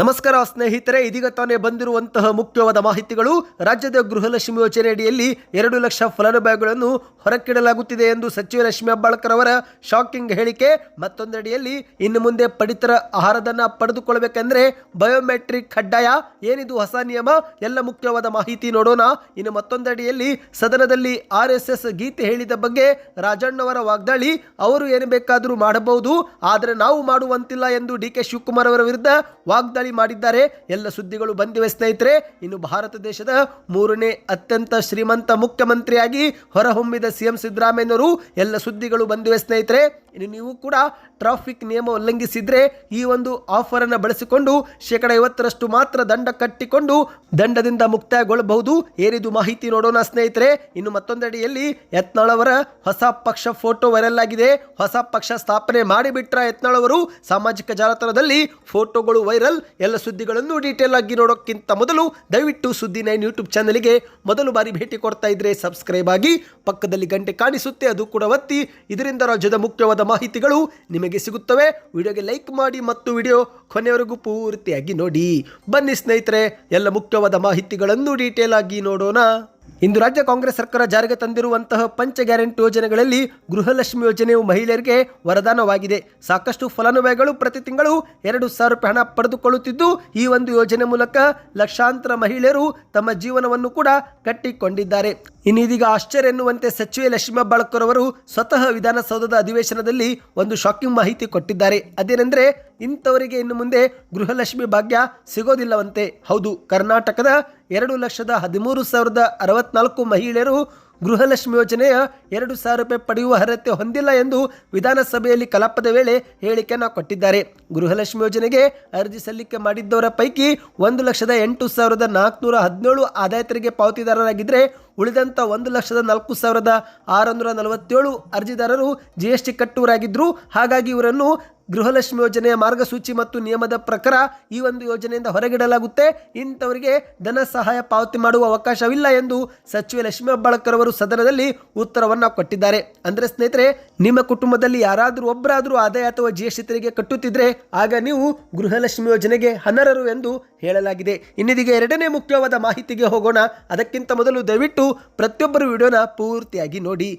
ನಮಸ್ಕಾರ ಸ್ನೇಹಿತರೆ, ಇದೀಗ ತಾನೇ ಬಂದಿರುವಂತಹ ಮುಖ್ಯವಾದ ಮಾಹಿತಿಗಳು. ರಾಜ್ಯದ ಗೃಹಲಕ್ಷ್ಮಿ ಯೋಜನೆ ಅಡಿಯಲ್ಲಿ ಎರಡು ಲಕ್ಷ ಫಲಾನುಭವಿಗಳನ್ನು ಹೊರಕ್ಕಿಡಲಾಗುತ್ತಿದೆ ಎಂದು ಸಚಿವ ಲಕ್ಷ್ಮಿ ಹೆಬ್ಬಾಳ್ಕರ್ ಅವರ ಶಾಕಿಂಗ್ ಹೇಳಿಕೆ. ಮತ್ತೊಂದೆಡೆಯಲ್ಲಿ ಇನ್ನು ಮುಂದೆ ಪಡಿತರ ಆಹಾರದನ್ನ ಪಡೆದುಕೊಳ್ಳಬೇಕೆಂದ್ರೆ ಬಯೋಮೆಟ್ರಿಕ್ ಕಡ್ಡಾಯ, ಏನಿದು ಹೊಸ ನಿಯಮ, ಎಲ್ಲ ಮುಖ್ಯವಾದ ಮಾಹಿತಿ ನೋಡೋಣ. ಇನ್ನು ಮತ್ತೊಂದೆಡೆಯಲ್ಲಿ ಸದನದಲ್ಲಿ ಆರ್ ಎಸ್ ಎಸ್ ಗೀತೆ ಹೇಳಿದ ಬಗ್ಗೆ ರಾಜಣ್ಣವರ ವಾಗ್ದಾಳಿ, ಅವರು ಏನು ಬೇಕಾದರೂ ಮಾಡಬಹುದು, ಆದರೆ ನಾವು ಮಾಡುವಂತಿಲ್ಲ ಎಂದು ಡಿ ಕೆ ಶಿವಕುಮಾರ್ ಅವರ ವಿರುದ್ಧ ವಾಗ್ದಾಳಿ ಮಾಡಿದ್ದಾರೆ. ಎಲ್ಲ ಸುದ್ದಿಗಳು ಬಂದಿವೆ ಸ್ನೇಹಿತರೆ. ಇನ್ನು ಭಾರತ ದೇಶದ ಮೂರನೇ ಅತ್ಯಂತ ಶ್ರೀಮಂತ ಮುಖ್ಯಮಂತ್ರಿಯಾಗಿ ಹೊರಹೊಮ್ಮಿದ ಸಿಎಂ ಸಿದ್ದರಾಮಯ್ಯನವರು ಎಲ್ಲ ಸುದ್ದಿಗಳು ಬಂದಿವೆ ಸ್ನೇಹಿತರೆ. ಇನ್ನು ನೀವು ಕೂಡ ಟ್ರಾಫಿಕ್ ನಿಯಮ ಉಲ್ಲಂಘಿಸಿದ್ರೆ ಈ ಒಂದು ಆಫರ್ ಅನ್ನು ಬಳಸಿಕೊಂಡು ಶೇಕಡ ಐವತ್ತರಷ್ಟು ಮಾತ್ರ ದಂಡ ಕಟ್ಟಿಕೊಂಡು ದಂಡದಿಂದ ಮುಕ್ತಾಯಗೊಳ್ಳಬಹುದು. ಏರಿದು ಮಾಹಿತಿ ನೋಡೋಣ ಸ್ನೇಹಿತರೆ. ಇನ್ನು ಮತ್ತೊಂದೆಡೆಯಲ್ಲಿ ಯತ್ನಾಳ್ ಅವರ ಹೊಸ ಪಕ್ಷ ಫೋಟೋ ವೈರಲ್ ಆಗಿದೆ. ಹೊಸ ಪಕ್ಷ ಸ್ಥಾಪನೆ ಮಾಡಿಬಿಟ್ರ ಯತ್ನಾಳ್ ಅವರು. ಸಾಮಾಜಿಕ ಜಾಲತಾಣದಲ್ಲಿ ಫೋಟೋಗಳು ವೈರಲ್. ಎಲ್ಲ ಸುದ್ದಿಗಳನ್ನು ಡೀಟೇಲ್ ಆಗಿ ನೋಡೋಕ್ಕಿಂತ ಮೊದಲು ದಯವಿಟ್ಟು ಸುದ್ದಿ ನೈನ್ ಯೂಟ್ಯೂಬ್ ಚಾನಲ್ಗೆ ಮೊದಲು ಬಾರಿ ಭೇಟಿ ಕೊಡ್ತಾ ಇದ್ರೆ ಸಬ್ಸ್ಕ್ರೈಬ್ ಆಗಿ ಪಕ್ಕದಲ್ಲಿ ಗಂಟೆ ಕಾಣಿಸುತ್ತೆ, ಅದು ಕೂಡ ಒತ್ತಿ. ಇದರಿಂದ ರಾಜ್ಯದ ಮುಖ್ಯವಾದ ಮಾಹಿತಿಗಳು ನಿಮಗೆ ಸಿಗುತ್ತವೆ. ವಿಡಿಯೋಗೆ ಲೈಕ್ ಮಾಡಿ ಮತ್ತು ವಿಡಿಯೋ ಕೊನೆಯವರೆಗೂ ಪೂರ್ತಿಯಾಗಿ ನೋಡಿ. ಬನ್ನಿ ಸ್ನೇಹಿತರೆ, ಎಲ್ಲ ಮುಖ್ಯವಾದ ಮಾಹಿತಿಗಳನ್ನು ಡೀಟೇಲ್ ಆಗಿ ನೋಡೋಣ. ಇಂದು ರಾಜ್ಯ ಕಾಂಗ್ರೆಸ್ ಸರ್ಕಾರ ಜಾರಿಗೆ ತಂದಿರುವಂತಹ ಪಂಚ ಗ್ಯಾರಂಟಿ ಯೋಜನೆಗಳಲ್ಲಿ ಗೃಹಲಕ್ಷ್ಮಿ ಯೋಜನೆಯು ಮಹಿಳೆಯರಿಗೆ ವರದಾನವಾಗಿದೆ. ಸಾಕಷ್ಟು ಫಲಾನುಭವಿಗಳು ಪ್ರತಿ ತಿಂಗಳು ಎರಡು ಸಾವಿರ ರೂಪಾಯಿ ಹಣ ಪಡೆದುಕೊಳ್ಳುತ್ತಿದ್ದು, ಈ ಒಂದು ಯೋಜನೆ ಮೂಲಕ ಲಕ್ಷಾಂತರ ಮಹಿಳೆಯರು ತಮ್ಮ ಜೀವನವನ್ನು ಕೂಡ ಕಟ್ಟಿಕೊಂಡಿದ್ದಾರೆ. ಇನ್ನಿದೀಗ ಆಶ್ಚರ್ಯ ಎನ್ನುವಂತೆ ಸಚಿವೆ ಲಕ್ಷ್ಮೀ ಬಾಳ್ಕರ್ ಅವರು ಸ್ವತಃ ವಿಧಾನಸೌಧದ ಅಧಿವೇಶನದಲ್ಲಿ ಒಂದು ಶಾಕಿಂಗ್ ಮಾಹಿತಿ ಕೊಟ್ಟಿದ್ದಾರೆ. ಅದೇನೆಂದ್ರೆ ಇಂಥವರಿಗೆ ಇನ್ನು ಮುಂದೆ ಗೃಹಲಕ್ಷ್ಮಿ ಭಾಗ್ಯ ಸಿಗೋದಿಲ್ಲವಂತೆ. ಹೌದು, ಕರ್ನಾಟಕದ ಎರಡು ಲಕ್ಷದ ಹದಿಮೂರು ಸಾವಿರದ ಅರವತ್ನಾಲ್ಕು ಮಹಿಳೆಯರು ಗೃಹಲಕ್ಷ್ಮಿ ಯೋಜನೆಯ ಎರಡು ಸಾವಿರ ರೂಪಾಯಿ ಪಡೆಯುವ ಅರ್ಹತೆ ಹೊಂದಿಲ್ಲ ಎಂದು ವಿಧಾನಸಭೆಯಲ್ಲಿ ಕಲಾಪದ ವೇಳೆ ಹೇಳಿಕೆಯನ್ನು ಕೊಟ್ಟಿದ್ದಾರೆ. ಗೃಹಲಕ್ಷ್ಮಿ ಯೋಜನೆಗೆ ಅರ್ಜಿ ಸಲ್ಲಿಕೆ ಮಾಡಿದ್ದವರ ಪೈಕಿ ಒಂದು ಲಕ್ಷದ ಎಂಟು ಸಾವಿರದ ನಾಲ್ಕುನೂರ ಹದಿನೇಳು ಆದಾಯ ತೆರಿಗೆ ಪಾವತಿದಾರರಾಗಿದ್ದರೆ ಉಳಿದಂಥ ಒಂದು ಲಕ್ಷದ ನಾಲ್ಕು ಸಾವಿರದ ಆರುನೂರ ನಲವತ್ತೇಳು ಅರ್ಜಿದಾರರು ಜಿ ಎಸ್ ಟಿ ಕಟ್ಟುವರಾಗಿದ್ದರು ಹಾಗಾಗಿ ಇವರನ್ನು ಗೃಹಲಕ್ಷ್ಮಿ ಯೋಜನೆಯ ಮಾರ್ಗಸೂಚಿ ಮತ್ತು ನಿಯಮದ ಪ್ರಕಾರ ಈ ಒಂದು ಯೋಜನೆಯಿಂದ ಹೊರಗಿಡಲಾಗುತ್ತೆ. ಇಂಥವರಿಗೆ ಧನ ಸಹಾಯ ಪಾವತಿ ಮಾಡುವ ಅವಕಾಶವಿಲ್ಲ ಎಂದು ಸಚಿವೆ ಲಕ್ಷ್ಮೀ ಹೆಬ್ಬಾಳ್ಕರ್ ಅವರು ಸದನದಲ್ಲಿ ಉತ್ತರವನ್ನು ಕೊಟ್ಟಿದ್ದಾರೆ. ಅಂದರೆ ಸ್ನೇಹಿತರೆ, ನಿಮ್ಮ ಕುಟುಂಬದಲ್ಲಿ ಯಾರಾದರೂ ಒಬ್ಬರಾದರೂ ಆದಾಯ ಅಥವಾ ಜಿ ಎಸ್ ಟಿ ತೆರಿಗೆ ಕಟ್ಟುತ್ತಿದ್ರೆ ಆಗ ನೀವು ಗೃಹಲಕ್ಷ್ಮಿ ಯೋಜನೆಗೆ ಹನರರು ಎಂದು ಹೇಳಲಾಗಿದೆ. ಇನ್ನಿದೀಗ ಎರಡನೇ ಮುಖ್ಯವಾದ ಮಾಹಿತಿಗೆ ಹೋಗೋಣ. ಅದಕ್ಕಿಂತ ಮೊದಲು ದಯವಿಟ್ಟು ಪ್ರತಿಯೊಬ್ಬರು ವಿಡಿಯೋನ ಪೂರ್ತಿಯಾಗಿ ನೋಡಿ.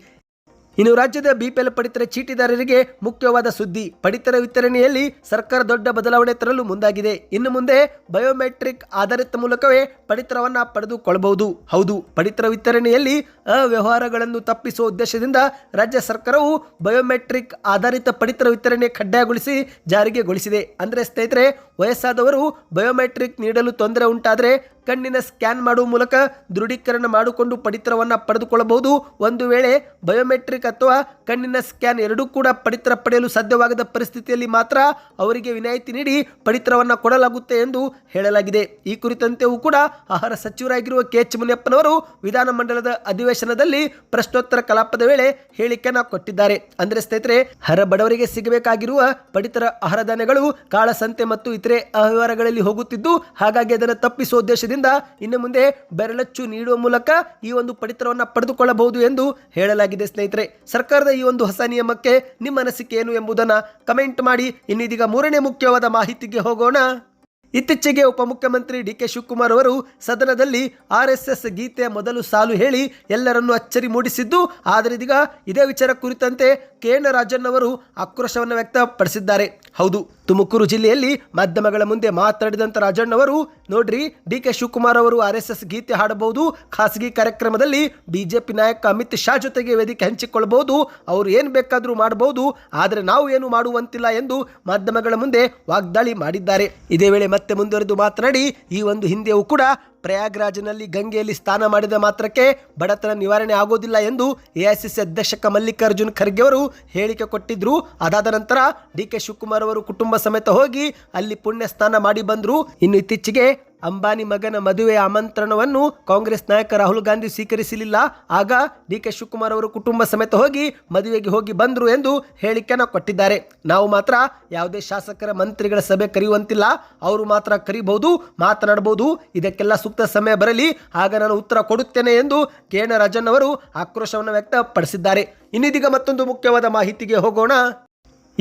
ಇನ್ನು ರಾಜ್ಯದ ಬಿಪಿಎಲ್ ಪಡಿತರ ಚೀಟಿದಾರರಿಗೆ ಮುಖ್ಯವಾದ ಸುದ್ದಿ, ಪಡಿತರ ವಿತರಣೆಯಲ್ಲಿ ಸರ್ಕಾರ ದೊಡ್ಡ ಬದಲಾವಣೆ ತರಲು ಮುಂದಾಗಿದೆ. ಇನ್ನು ಮುಂದೆ ಬಯೋಮೆಟ್ರಿಕ್ ಆಧಾರಿತ ಮೂಲಕವೇ ಪಡಿತರವನ್ನು ಪಡೆದುಕೊಳ್ಳಬಹುದು ಹೌದು, ಪಡಿತರ ವಿತರಣೆಯಲ್ಲಿ ಅವ್ಯವಹಾರಗಳನ್ನು ತಪ್ಪಿಸುವ ಉದ್ದೇಶದಿಂದ ರಾಜ್ಯ ಸರ್ಕಾರವು ಬಯೋಮೆಟ್ರಿಕ್ ಆಧಾರಿತ ಪಡಿತರ ವಿತರಣೆ ಕಡ್ಡಾಯಗೊಳಿಸಿ ಜಾರಿಗೆಗೊಳಿಸಿದೆ ಅಂದರೆ ಸ್ನೇಹಿತರೆ, ವಯಸ್ಸಾದವರು ಬಯೋಮೆಟ್ರಿಕ್ ನೀಡಲು ತೊಂದರೆ ಉಂಟಾದರೆ ಕಣ್ಣಿನ ಸ್ಕ್ಯಾನ್ ಮಾಡುವ ಮೂಲಕ ದೃಢೀಕರಣ ಮಾಡಿಕೊಂಡು ಪಡಿತರವನ್ನು ಪಡೆದುಕೊಳ್ಳಬಹುದು. ಒಂದು ವೇಳೆ ಬಯೋಮೆಟ್ರಿಕ್ ಅಥವಾ ಕಣ್ಣಿನ ಸ್ಕ್ಯಾನ್ ಎರಡೂ ಕೂಡ ಪಡಿತರ ಪಡೆಯಲು ಸಾಧ್ಯವಾಗದ ಪರಿಸ್ಥಿತಿಯಲ್ಲಿ ಮಾತ್ರ ಅವರಿಗೆ ವಿನಾಯಿತಿ ನೀಡಿ ಪಡಿತರವನ್ನು ಕೊಡಲಾಗುತ್ತೆ ಎಂದು ಹೇಳಲಾಗಿದೆ. ಈ ಕುರಿತಂತೆಯೂ ಕೂಡ ಆಹಾರ ಸಚಿವರಾಗಿರುವ ಕೆ ಎಚ್ ಮುನಿಯಪ್ಪನವರು ವಿಧಾನಮಂಡಲದ ಅಧಿವೇಶನದಲ್ಲಿ ಪ್ರಶ್ನೋತ್ತರ ಕಲಾಪದ ವೇಳೆ ಹೇಳಿಕೆಯನ್ನು ಕೊಟ್ಟಿದ್ದಾರೆ. ಅಂದರೆ ಸ್ನೇಹಿತರೆ, ಹರ ಬಡವರಿಗೆ ಸಿಗಬೇಕಾಗಿರುವ ಪಡಿತರ ಆಹಾರ ಧಾನ್ಯಗಳು ಕಾಳಸಂತೆ ಮತ್ತು ಇತರೆ ಅವ್ಯವಹಾರಗಳಲ್ಲಿ ಹೋಗುತ್ತಿದ್ದು, ಹಾಗಾಗಿ ಅದನ್ನು ತಪ್ಪಿಸುವ ಉದ್ದೇಶದಿಂದ ಇನ್ನು ಮುಂದೆ ಬೆರಳಚ್ಚು ನೀಡುವ ಮೂಲಕ ಈ ಒಂದು ಪಡಿತರವನ್ನು ಪಡೆದುಕೊಳ್ಳಬಹುದು ಎಂದು ಹೇಳಲಾಗಿದೆ, ಸ್ನೇಹಿತರೆ. ಸರ್ಕಾರದ ಈ ಒಂದು ಹೊಸ ನಿಯಮಕ್ಕೆ ನಿಮ್ಮ ಅನಿಸಿಕೆ ಏನು ಎಂಬುದನ್ನು ಕಮೆಂಟ್ ಮಾಡಿ. ಇನ್ನಿದೀಗ ಮೂರನೇ ಮುಖ್ಯವಾದ ಮಾಹಿತಿಗೆ ಹೋಗೋಣ. ಇತ್ತೀಚೆಗೆ ಉಪಮುಖ್ಯಮಂತ್ರಿ ಡಿ ಕೆ ಶಿವಕುಮಾರ್ ಅವರು ಸದನದಲ್ಲಿ ಆರ್ ಎಸ್ ಎಸ್ ಗೀತೆಯ ಮೊದಲು ಸಾಲು ಹೇಳಿ ಎಲ್ಲರನ್ನೂ ಅಚ್ಚರಿ ಮೂಡಿಸಿದ್ದು, ಆದರೆ ಇದೀಗ ಇದೇ ವಿಚಾರ ಕುರಿತಂತೆ ಕೆ ಎನ್ ರಾಜನ್ ಅವರು ಆಕ್ರೋಶವನ್ನು ವ್ಯಕ್ತಪಡಿಸಿದ್ದಾರೆ. ಹೌದು ತುಮಕೂರು ಜಿಲ್ಲೆಯಲ್ಲಿ ಮಾಧ್ಯಮಗಳ ಮುಂದೆ ಮಾತನಾಡಿದಂಥ ರಾಜಣ್ಣವರು, ನೋಡ್ರಿ ಡಿ ಕೆ ಶಿವಕುಮಾರ್ ಅವರು ಆರ್ ಎಸ್ ಎಸ್ ಗೀತೆ ಹಾಡಬಹುದು, ಖಾಸಗಿ ಕಾರ್ಯಕ್ರಮದಲ್ಲಿ ಬಿಜೆಪಿ ನಾಯಕ ಅಮಿತ್ ಶಾ ಜೊತೆಗೆ ವೇದಿಕೆ ಹಂಚಿಕೊಳ್ಳಬಹುದು, ಅವರು ಏನು ಬೇಕಾದರೂ ಮಾಡಬಹುದು, ಆದರೆ ನಾವು ಏನು ಮಾಡುವಂತಿಲ್ಲ ಎಂದು ಮಾಧ್ಯಮಗಳ ಮುಂದೆ ವಾಗ್ದಾಳಿ ಮಾಡಿದ್ದಾರೆ. ಇದೇ ವೇಳೆ ಮತ್ತೆ ಮುಂದುವರೆದು ಮಾತನಾಡಿ, ಈ ಒಂದು ಹಿಂದೆಯೂ ಕೂಡ ಪ್ರಯಾಗ್ರಾಜ್ನಲ್ಲಿ ಗಂಗೆಯಲ್ಲಿ ಸ್ನಾನ ಮಾಡಿದ ಮಾತ್ರಕ್ಕೆ ಬಡತನ ನಿವಾರಣೆ ಆಗೋದಿಲ್ಲ ಎಂದು ಎಐಸಿಸಿ ಅಧ್ಯಕ್ಷ ಮಲ್ಲಿಕಾರ್ಜುನ್ ಖರ್ಗೆ ಅವರು ಹೇಳಿಕೆ ಕೊಟ್ಟಿದ್ರು. ಅದಾದ ನಂತರ ಡಿ ಕೆ ಶಿವಕುಮಾರ್ ಅವರು ಕುಟುಂಬ ಸಮೇತ ಹೋಗಿ ಅಲ್ಲಿ ಪುಣ್ಯ ಸ್ನಾನ ಮಾಡಿ ಬಂದರು. ಇನ್ನು ಇತ್ತೀಚೆಗೆ ಅಂಬಾನಿ ಮಗನ ಮದುವೆಯ ಆಮಂತ್ರಣವನ್ನು ಕಾಂಗ್ರೆಸ್ ನಾಯಕ ರಾಹುಲ್ ಗಾಂಧಿ ಸ್ವೀಕರಿಸಲಿಲ್ಲ. ಆಗ ಡಿ ಕೆ ಶಿವಕುಮಾರ್ ಅವರು ಕುಟುಂಬ ಸಮೇತ ಹೋಗಿ ಮದುವೆಗೆ ಹೋಗಿ ಬಂದರು ಎಂದು ಹೇಳಿಕೆಯನ್ನು ಕೊಟ್ಟಿದ್ದಾರೆ. ನಾವು ಮಾತ್ರ ಯಾವುದೇ ಶಾಸಕರ ಮಂತ್ರಿಗಳ ಸಭೆ ಕರೆಯುವಂತಿಲ್ಲ. ಅವರು ಮಾತ್ರ ಕರೀಬಹುದು, ಮಾತನಾಡಬಹುದು. ಇದಕ್ಕೆಲ್ಲ ಸೂಕ್ತ ಸಮಯ ಬರಲಿ. ಆಗ ನಾನು ಉತ್ತರ ಕೊಡುತ್ತೇನೆ ಎಂದು ಕೆ ಎನ್ ರಾಜನ್ ಅವರು ಆಕ್ರೋಶವನ್ನು ವ್ಯಕ್ತಪಡಿಸಿದ್ದಾರೆ. ಇನ್ನಿದೀಗ ಮತ್ತೊಂದು ಮುಖ್ಯವಾದ ಮಾಹಿತಿಗೆ ಹೋಗೋಣ.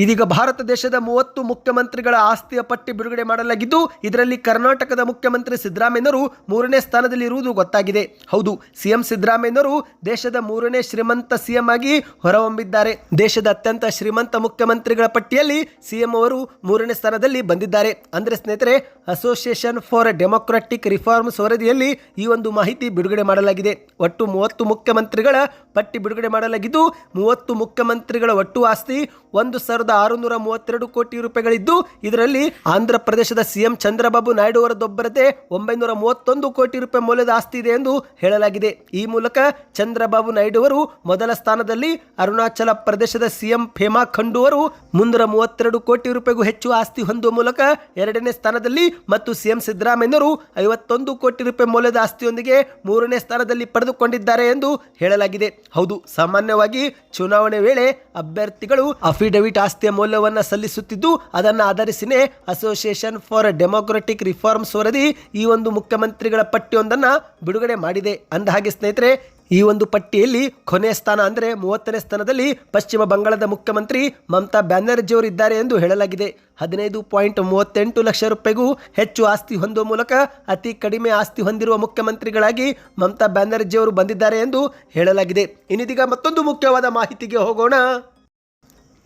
ಇದೀಗ ಭಾರತ ದೇಶದ ಮೂವತ್ತು ಮುಖ್ಯಮಂತ್ರಿಗಳ ಆಸ್ತಿಯ ಪಟ್ಟಿ ಬಿಡುಗಡೆ ಮಾಡಲಾಗಿದ್ದು, ಇದರಲ್ಲಿ ಕರ್ನಾಟಕದ ಮುಖ್ಯಮಂತ್ರಿ ಸಿದ್ದರಾಮಯ್ಯನವರು ಮೂರನೇ ಸ್ಥಾನದಲ್ಲಿ ಇರುವುದು ಗೊತ್ತಾಗಿದೆ. ಹೌದು, ಸಿಎಂ ಸಿದ್ದರಾಮಯ್ಯನವರು ದೇಶದ ಮೂರನೇ ಶ್ರೀಮಂತ ಸಿಎಂ ಆಗಿ ಹೊರಹೊಮ್ಮಿದ್ದಾರೆ. ದೇಶದ ಅತ್ಯಂತ ಶ್ರೀಮಂತ ಮುಖ್ಯಮಂತ್ರಿಗಳ ಪಟ್ಟಿಯಲ್ಲಿ ಸಿಎಂ ಅವರು ಮೂರನೇ ಸ್ಥಾನದಲ್ಲಿ ಬಂದಿದ್ದಾರೆ. ಅಂದ್ರೆ ಸ್ನೇಹಿತರೆ ಅಸೋಸಿಯೇಷನ್ ಫಾರ್ ಡೆಮೊಕ್ರಾಟಿಕ್ ರಿಫಾರ್ಮ್ಸ್ ವರದಿಯಲ್ಲಿ ಈ ಒಂದು ಮಾಹಿತಿ ಬಿಡುಗಡೆ ಮಾಡಲಾಗಿದೆ. ಒಟ್ಟು ಮೂವತ್ತು ಮುಖ್ಯಮಂತ್ರಿಗಳ ಪಟ್ಟಿ ಬಿಡುಗಡೆ ಮಾಡಲಾಗಿದ್ದು, ಮೂವತ್ತು ಮುಖ್ಯಮಂತ್ರಿಗಳ ಒಟ್ಟು ಆಸ್ತಿ ಒಂದು ಸಾವಿರದ ಆರುನೂರ ಮೂವತ್ತೆರಡು ಕೋಟಿ ರೂಪಾಯಿಗಳಿದ್ದು, ಇದರಲ್ಲಿ ಆಂಧ್ರ ಪ್ರದೇಶದ ಸಿಎಂ ಚಂದ್ರಬಾಬು ನಾಯ್ಡು ಅವರದೊಬ್ಬರದೇ ಒಂಬೈನೂರ ಮೂವತ್ತೊಂದು ಕೋಟಿ ರೂಪಾಯಿ ಮೌಲ್ಯದ ಆಸ್ತಿ ಇದೆ ಎಂದು ಹೇಳಲಾಗಿದೆ. ಈ ಮೂಲಕ ಚಂದ್ರಬಾಬು ನಾಯ್ಡು ಅವರು ಮೊದಲ ಸ್ಥಾನದಲ್ಲಿ ಅರುಣಾಚಲ ಪ್ರದೇಶದ ಸಿಎಂ ಫೇಮಾ ಖಂಡು ಅವರು ಮುನ್ನೂರ ಮೂವತ್ತೆರಡು ಕೋಟಿ ರೂಪಾಯಿಗೂ ಹೆಚ್ಚು ಆಸ್ತಿ ಹೊಂದುವ ಮೂಲಕ ಎರಡನೇ ಸ್ಥಾನದಲ್ಲಿ ಮತ್ತು ಸಿಎಂ ಸಿದ್ದರಾಮಯ್ಯನವರು ಐವತ್ತೊಂದು ಕೋಟಿ ರೂಪಾಯಿ ಮೌಲ್ಯದ ಆಸ್ತಿಯೊಂದಿಗೆ ಮೂರನೇ ಸ್ಥಾನದಲ್ಲಿ ಪಡೆದುಕೊಂಡಿದ್ದಾರೆ ಎಂದು ಹೇಳಲಾಗಿದೆ. ಹೌದು, ಸಾಮಾನ್ಯವಾಗಿ ಚುನಾವಣೆ ವೇಳೆ ಅಭ್ಯರ್ಥಿಗಳು ಅಫಿಡವಿಟ್ ಆಸ್ತಿಯ ಮೌಲ್ಯವನ್ನು ಸಲ್ಲಿಸುತ್ತಿದ್ದು, ಅದನ್ನು ಆಧರಿಸಿನೇ ಅಸೋಸಿಯೇಷನ್ ಫಾರ್ ಡೆಮೊಕ್ರೆಟಿಕ್ ರಿಫಾರ್ಮ್ಸ್ ವರದಿ ಈ ಒಂದು ಮುಖ್ಯಮಂತ್ರಿಗಳ ಪಟ್ಟಿಯೊಂದನ್ನು ಬಿಡುಗಡೆ ಮಾಡಿದೆ. ಅಂದಹಾಗೆ ಸ್ನೇಹಿತರೆ, ಈ ಒಂದು ಪಟ್ಟಿಯಲ್ಲಿ ಕೊನೆಯ ಸ್ಥಾನ ಅಂದರೆ ಮೂವತ್ತನೇ ಸ್ಥಾನದಲ್ಲಿ ಪಶ್ಚಿಮ ಬಂಗಾಳದ ಮುಖ್ಯಮಂತ್ರಿ ಮಮತಾ ಬ್ಯಾನರ್ಜಿ ಅವರು ಇದ್ದಾರೆ ಎಂದು ಹೇಳಲಾಗಿದೆ. ಹದಿನೈದು ಪಾಯಿಂಟ್ ಮೂವತ್ತೆಂಟು ಲಕ್ಷ ರೂಪಾಯಿಗೂ ಹೆಚ್ಚು ಆಸ್ತಿ ಹೊಂದುವ ಮೂಲಕ ಅತಿ ಕಡಿಮೆ ಆಸ್ತಿ ಹೊಂದಿರುವ ಮುಖ್ಯಮಂತ್ರಿಗಳಾಗಿ ಮಮತಾ ಬ್ಯಾನರ್ಜಿ ಅವರು ಬಂದಿದ್ದಾರೆ ಎಂದು ಹೇಳಲಾಗಿದೆ. ಇನ್ನಿದೀಗ ಮತ್ತೊಂದು ಮುಖ್ಯವಾದ ಮಾಹಿತಿಗೆ ಹೋಗೋಣ.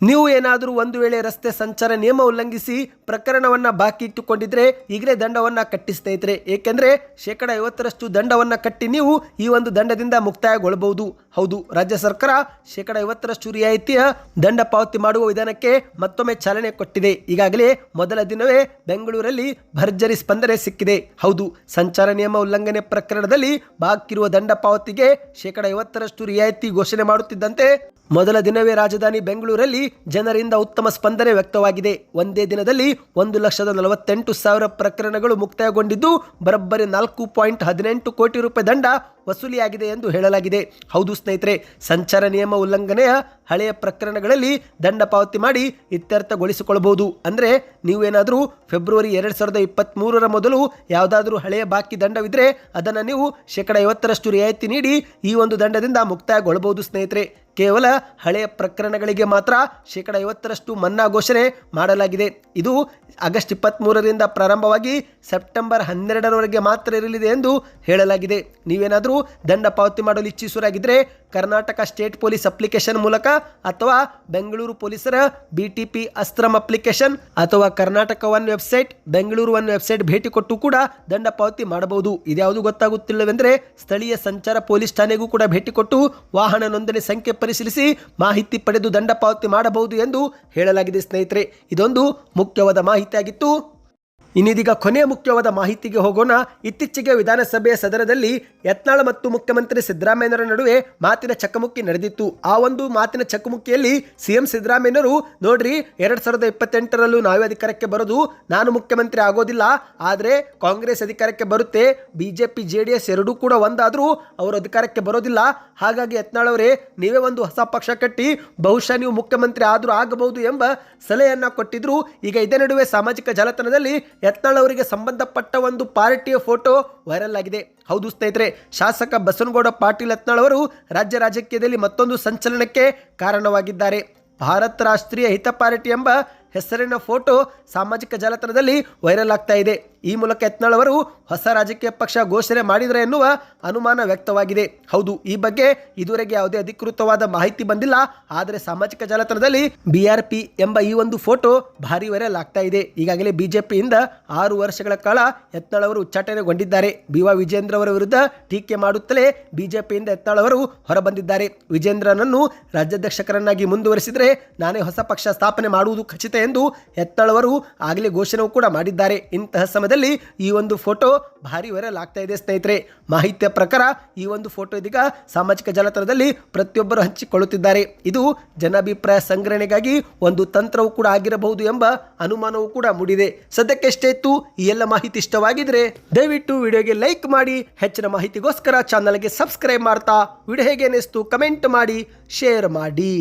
ನೀವು ಏನಾದರೂ ಒಂದು ವೇಳೆ ರಸ್ತೆ ಸಂಚಾರ ನಿಯಮ ಉಲ್ಲಂಘಿಸಿ ಪ್ರಕರಣವನ್ನು ಬಾಕಿ ಇಟ್ಟುಕೊಂಡಿದ್ರೆ ಈಗಲೇ ದಂಡವನ್ನು ಕಟ್ಟಿ ಸ್ನೇಹಿತರೆ ಏಕೆಂದರೆ ಶೇಕಡ ಐವತ್ತರಷ್ಟು ದಂಡವನ್ನು ಕಟ್ಟಿ ನೀವು ಈ ಒಂದು ದಂಡದಿಂದ ಮುಕ್ತಾಯಗೊಳ್ಳಬಹುದು ಹೌದು, ರಾಜ್ಯ ಸರ್ಕಾರ ಶೇಕಡ ಐವತ್ತರಷ್ಟು ರಿಯಾಯಿತಿಯ ದಂಡ ಪಾವತಿ ಮಾಡುವ ವಿಧಾನಕ್ಕೆ ಮತ್ತೊಮ್ಮೆ ಚಾಲನೆ ಕೊಟ್ಟಿದೆ. ಈಗಾಗಲೇ ಮೊದಲ ದಿನವೇ ಬೆಂಗಳೂರಲ್ಲಿ ಭರ್ಜರಿ ಸ್ಪಂದನೆ ಸಿಕ್ಕಿದೆ. ಹೌದು, ಸಂಚಾರ ನಿಯಮ ಉಲ್ಲಂಘನೆ ಪ್ರಕರಣದಲ್ಲಿ ಬಾಕಿರುವ ದಂಡ ಪಾವತಿಗೆ ಶೇಕಡ ಐವತ್ತರಷ್ಟು ರಿಯಾಯಿತಿ ಘೋಷಣೆ ಮಾಡುತ್ತಿದ್ದಂತೆ ಮೊದಲ ದಿನವೇ ರಾಜಧಾನಿ ಬೆಂಗಳೂರಲ್ಲಿ ಜನರಿಂದ ಉತ್ತಮ ಸ್ಪಂದನೆ ವ್ಯಕ್ತವಾಗಿದೆ. ಒಂದೇ ದಿನದಲ್ಲಿ ಒಂದು ಲಕ್ಷದ ನಲವತ್ತೆಂಟು ಸಾವಿರ ಪ್ರಕರಣಗಳು ಮುಕ್ತಾಯಗೊಂಡಿದ್ದು, ಬರಬ್ಬರಿ ನಾಲ್ಕು ಪಾಯಿಂಟ್ ಹದಿನೆಂಟು ಕೋಟಿ ರೂಪಾಯಿ ದಂಡ ವಸೂಲಿಯಾಗಿದೆ ಎಂದು ಹೇಳಲಾಗಿದೆ. ಹೌದು ಸ್ನೇಹಿತರೆ, ಸಂಚಾರ ನಿಯಮ ಉಲ್ಲಂಘನೆಯ ಹಳೆಯ ಪ್ರಕರಣಗಳಲ್ಲಿ ದಂಡ ಪಾವತಿ ಮಾಡಿ ಇತ್ಯರ್ಥಗೊಳಿಸಿಕೊಳ್ಳಬಹುದು. ಅಂದರೆ ನೀವೇನಾದರೂ ಫೆಬ್ರವರಿ ಎರಡು ಸಾವಿರದ ಇಪ್ಪತ್ತ್ಮೂರರ ಮೊದಲು ಯಾವುದಾದ್ರೂ ಹಳೆಯ ಬಾಕಿ ದಂಡವಿದ್ದರೆ ಅದನ್ನು ನೀವು ಶೇಕಡ ಐವತ್ತರಷ್ಟು ರಿಯಾಯಿತಿ ನೀಡಿ ಈ ಒಂದು ದಂಡದಿಂದ ಮುಕ್ತಾಯಗೊಳ್ಳಬಹುದು ಸ್ನೇಹಿತರೆ. ಕೇವಲ ಹಳೆಯ ಪ್ರಕರಣಗಳಿಗೆ ಮಾತ್ರ ಶೇಕಡ ಐವತ್ತರಷ್ಟು ಮನ್ನಾ ಘೋಷಣೆ ಮಾಡಲಾಗಿದೆ. ಇದು ಆಗಸ್ಟ್ ಇಪ್ಪತ್ತ್ಮೂರರಿಂದ ಪ್ರಾರಂಭವಾಗಿ ಸೆಪ್ಟೆಂಬರ್ ಹನ್ನೆರಡರವರೆಗೆ ಮಾತ್ರ ಇರಲಿದೆ ಎಂದು ಹೇಳಲಾಗಿದೆ. ನೀವೇನಾದರೂ ದಂಡ ಪಾವತಿ ಮಾಡಲು ಇಚ್ಛಿಸುವರಾಗಿದ್ದರೆ ಕರ್ನಾಟಕ ಸ್ಟೇಟ್ ಪೊಲೀಸ್ ಅಪ್ಲಿಕೇಶನ್ ಮೂಲಕ ಅಥವಾ ಬೆಂಗಳೂರು ಪೊಲೀಸರ B T P Astram application ಅಥವಾ Karnataka one website, Bengaluru one website ಭೇಟಿ ಕೊಟ್ಟು ಕೂಡ ದಂಡ ಪಾವತಿ ಮಾಡಬಹುದು. ಇದ್ಯಾವುದು ಗೊತ್ತಾಗುತ್ತಿಲ್ಲವೆಂದರೆ ಸ್ಥಳೀಯ ಸಂಚಾರ ಪೊಲೀಸ್ ಠಾಣೆಗೂ ಕೂಡ ಭೇಟಿ ಕೊಟ್ಟು ವಾಹನ ನೋಂದಣಿ ಸಂಖ್ಯೆ ಪರಿಶೀಲಿಸಿ ಮಾಹಿತಿ ಪಡೆದು ದಂಡ ಪಾವತಿ ಮಾಡಬಹುದು ಎಂದು ಹೇಳಲಾಗಿದೆ ಸ್ನೇಹಿತರೆ. ಇದೊಂದು ಮುಖ್ಯವಾದ ಮಾಹಿತಿಯಾಗಿತ್ತು. ಇನ್ನಿದೀಗ ಕೊನೆಯ ಮುಖ್ಯವಾದ ಮಾಹಿತಿಗೆ ಹೋಗೋಣ. ಇತ್ತೀಚೆಗೆ ವಿಧಾನಸಭೆಯ ಸದನದಲ್ಲಿ ಯತ್ನಾಳ್ ಮತ್ತು ಮುಖ್ಯಮಂತ್ರಿ ಸಿದ್ದರಾಮಯ್ಯರ ನಡುವೆ ಮಾತಿನ ಚಕಮಕಿ ನಡೆದಿತ್ತು. ಆ ಒಂದು ಮಾತಿನ ಚಕಮಕಿಯಲ್ಲಿ ಸಿಎಂ ಸಿದ್ದರಾಮಯ್ಯರು ನೋಡ್ರಿ, ಎರಡ್ ಸಾವಿರದ ಇಪ್ಪತ್ತೆಂಟರಲ್ಲೂ ನಾವೇ ಅಧಿಕಾರಕ್ಕೆ ಬರೋದು, ನಾನು ಮುಖ್ಯಮಂತ್ರಿ ಆಗೋದಿಲ್ಲ, ಆದರೆ ಕಾಂಗ್ರೆಸ್ ಅಧಿಕಾರಕ್ಕೆ ಬರುತ್ತೆ, ಬಿಜೆಪಿ ಜೆ ಡಿ ಎಸ್ ಎರಡೂ ಕೂಡ ಒಂದಾದರೂ ಅವರು ಅಧಿಕಾರಕ್ಕೆ ಬರೋದಿಲ್ಲ. ಹಾಗಾಗಿ ಯತ್ನಾಳ್ ಅವರೇ, ನೀವೇ ಒಂದು ಹೊಸ ಪಕ್ಷ ಕಟ್ಟಿ, ಬಹುಶಃ ನೀವು ಮುಖ್ಯಮಂತ್ರಿ ಆದರೂ ಆಗಬಹುದು ಎಂಬ ಸಲಹೆಯನ್ನ ಕೊಟ್ಟಿದ್ರು. ಈಗ ಇದೇ ನಡುವೆ ಸಾಮಾಜಿಕ ಜಾಲತಾಣದಲ್ಲಿ ಯತ್ನಾಳ್ ಅವರಿಗೆ ಸಂಬಂಧಪಟ್ಟ ಒಂದು ಪಾರ್ಟಿಯ ಫೋಟೋ ವೈರಲ್ ಆಗಿದೆ. ಹೌದು ಸ್ನೇಹಿತರೆ, ಶಾಸಕ ಬಸನಗೌಡ ಪಾಟೀಲ್ ಯತ್ನಾಳ್ ಅವರು ರಾಜ್ಯ ರಾಜಕೀಯದಲ್ಲಿ ಮತ್ತೊಂದು ಸಂಚಲನಕ್ಕೆ ಕಾರಣವಾಗಿದ್ದಾರೆ. ಭಾರತ್ ರಾಷ್ಟ್ರೀಯ ಹಿತ ಪಾರ್ಟಿ ಎಂಬ ಹೆಸರಿನ ಫೋಟೋ ಸಾಮಾಜಿಕ ಜಾಲತಾಣದಲ್ಲಿ ವೈರಲ್ ಆಗ್ತಾ ಇದೆ. ಈ ಮೂಲಕ ಯತ್ನಾಳ್ ಅವರು ಹೊಸ ರಾಜಕೀಯ ಪಕ್ಷ ಘೋಷಣೆ ಮಾಡಿದರೆ ಎನ್ನುವ ಅನುಮಾನ ವ್ಯಕ್ತವಾಗಿದೆ. ಹೌದು, ಈ ಬಗ್ಗೆ ಇದುವರೆಗೆ ಯಾವುದೇ ಅಧಿಕೃತವಾದ ಮಾಹಿತಿ ಬಂದಿಲ್ಲ. ಆದರೆ ಸಾಮಾಜಿಕ ಜಾಲತಾಣದಲ್ಲಿ ಬಿಆರ್ಪಿ ಎಂಬ ಈ ಒಂದು ಫೋಟೋ ಭಾರಿ ವೈರಲ್ ಆಗ್ತಾ ಇದೆ. ಈಗಾಗಲೇ ಬಿಜೆಪಿಯಿಂದ ಆರು ವರ್ಷಗಳ ಕಾಲ ಯತ್ನಾಳ್ ಅವರು ಉಚ್ಚಾಟನೆಗೊಂಡಿದ್ದಾರೆ. ಬಿ ವಾ ವಿಜೇಂದ್ರ ಅವರ ವಿರುದ್ಧ ಟೀಕೆ ಮಾಡುತ್ತಲೇ ಬಿಜೆಪಿಯಿಂದ ಯತ್ನಾಳ್ ಅವರು ಹೊರಬಂದಿದ್ದಾರೆ. ವಿಜೇಂದ್ರನನ್ನು ರಾಜ್ಯಾಧ್ಯಕ್ಷಕರನ್ನಾಗಿ ಮುಂದುವರಿಸಿದರೆ ನಾನೇ ಹೊಸ ಪಕ್ಷ ಸ್ಥಾಪನೆ ಮಾಡುವುದು ಖಚಿತ ಎಂದು ಹೆತ್ತಳವರು ಆಗಲೇ ಘೋಷಣೆ ಕೂಡ ಮಾಡಿದ್ದಾರೆ. ಇಂತಹ ಸಮಯದಲ್ಲಿ ಈ ಒಂದು ಫೋಟೋ ಭಾರಿ ವೈರಲ್ ಆಗ್ತಾ ಇದೆ ಸ್ನೇಹಿತರೆ. ಮಾಹಿತಿಯ ಪ್ರಕಾರ ಈ ಒಂದು ಫೋಟೋ ಇದೀಗ ಸಾಮಾಜಿಕ ಜಾಲತಾಣದಲ್ಲಿ ಪ್ರತಿಯೊಬ್ಬರು ಹಂಚಿಕೊಳ್ಳುತ್ತಿದ್ದಾರೆ. ಇದು ಜನಾಭಿಪ್ರಾಯ ಸಂಗ್ರಹಣೆಗಾಗಿ ಒಂದು ತಂತ್ರವೂ ಕೂಡ ಆಗಿರಬಹುದು ಎಂಬ ಅನುಮಾನವೂ ಕೂಡ ಮೂಡಿದೆ. ಸದ್ಯಕ್ಕೆ ಇತ್ತು, ಈ ಎಲ್ಲ ಮಾಹಿತಿ ಇಷ್ಟವಾಗಿದ್ರೆ ದಯವಿಟ್ಟು ವಿಡಿಯೋಗೆ ಲೈಕ್ ಮಾಡಿ, ಹೆಚ್ಚಿನ ಮಾಹಿತಿಗೋಸ್ಕರ ಚಾನಲ್ಗೆ ಸಬ್ಸ್ಕ್ರೈಬ್ ಮಾಡ್ತಾ ವಿಡಿಯೋ ಹೇಗೆ ಅನಿಸ್ತು ಕಮೆಂಟ್ ಮಾಡಿ ಶೇರ್ ಮಾಡಿ.